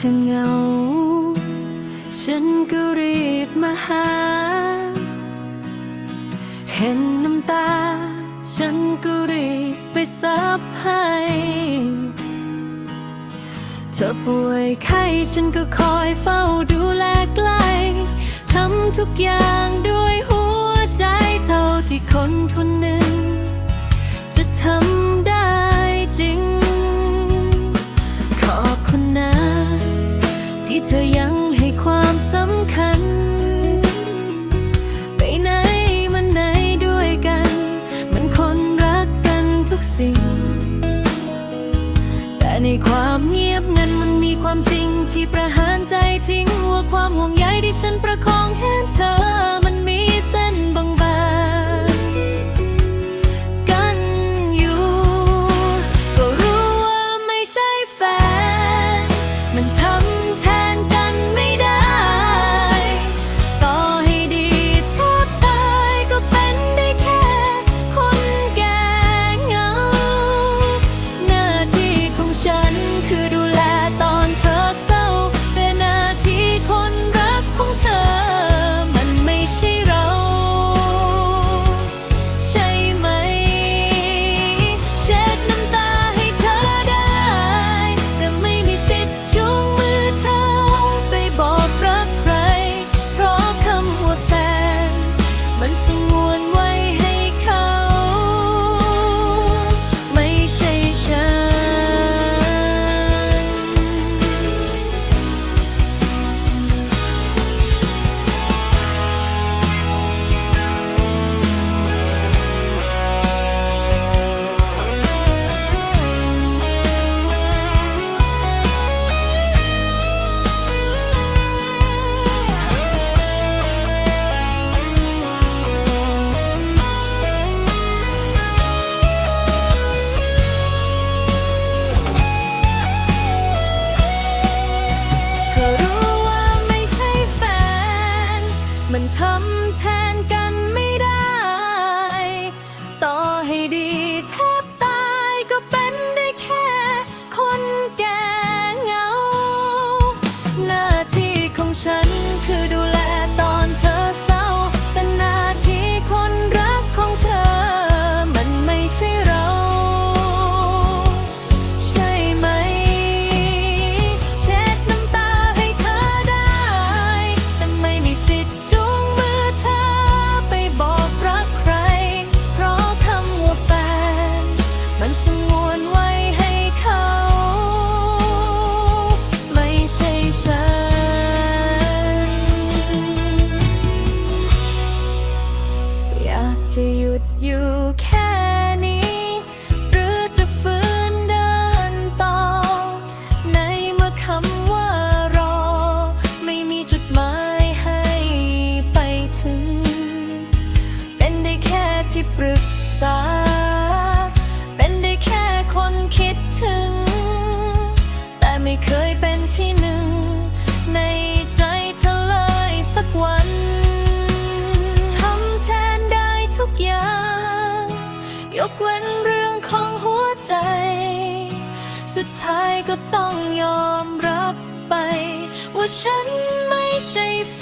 เธอเหงา ฉันก็รีบมาหา เห็นน้ำตา ฉันก็รีบไปซับให้ เธอป่วยไข้ฉันก็คอยเฝ้าดูแลใกล้ทำทุกอย่างด้วยหัวใจเท่าที่คนคนหนึ่ง สิ่ง แต่ในความเงียบงันมันมีความจริงที่ประหารใจทิ้งว่าความห่วงใยที่ฉันประคองแขนเธอมันมีเส้นบาง อยู่แค่นี้ หรือจะฝืนเดินต่อ ในเมื่อคำว่ารอ ไม่มีจุดหมายให้ไปถึง เป็นได้แค่ที่ปรึกษา เป็นได้แค่คนคิดถึง แต่ไม่เคยเป็นที่หนึ่ง ในใจเธอเลยสักวัน ทำแทนได้ทุกอย่าง ยกเว้นเรื่องของหัวใจ สุดท้ายก็ต้องยอมรับไป ว่าฉันไม่ใช่แฟ